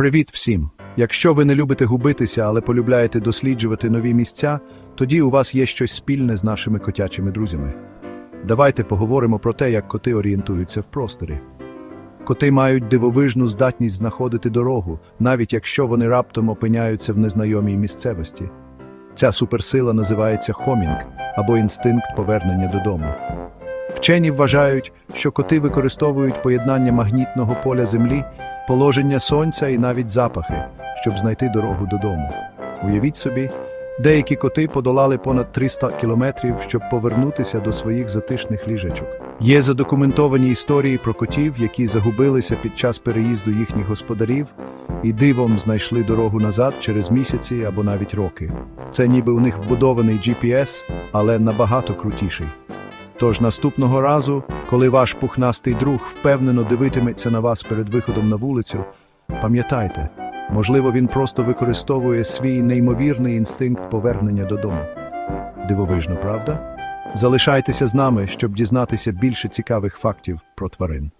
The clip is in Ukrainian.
Привіт всім! Якщо ви не любите губитися, але полюбляєте досліджувати нові місця, тоді у вас є щось спільне з нашими котячими друзями. Давайте поговоримо про те, як коти орієнтуються в просторі. Коти мають дивовижну здатність знаходити дорогу, навіть якщо вони раптом опиняються в незнайомій місцевості. Ця суперсила називається хомінг або інстинкт повернення додому. Вчені вважають, що коти використовують поєднання магнітного поля Землі, положення сонця і навіть запахи, щоб знайти дорогу додому. Уявіть собі, деякі коти подолали понад 300 кілометрів, щоб повернутися до своїх затишних ліжечок. Є задокументовані історії про котів, які загубилися під час переїзду їхніх господарів і дивом знайшли дорогу назад через місяці або навіть роки. Це ніби у них вбудований GPS, але набагато крутіший. Тож наступного разу, коли ваш пухнастий друг впевнено дивитиметься на вас перед виходом на вулицю, пам'ятайте, можливо, він просто використовує свій неймовірний інстинкт повернення додому. Дивовижно, правда? Залишайтеся з нами, щоб дізнатися більше цікавих фактів про тварин.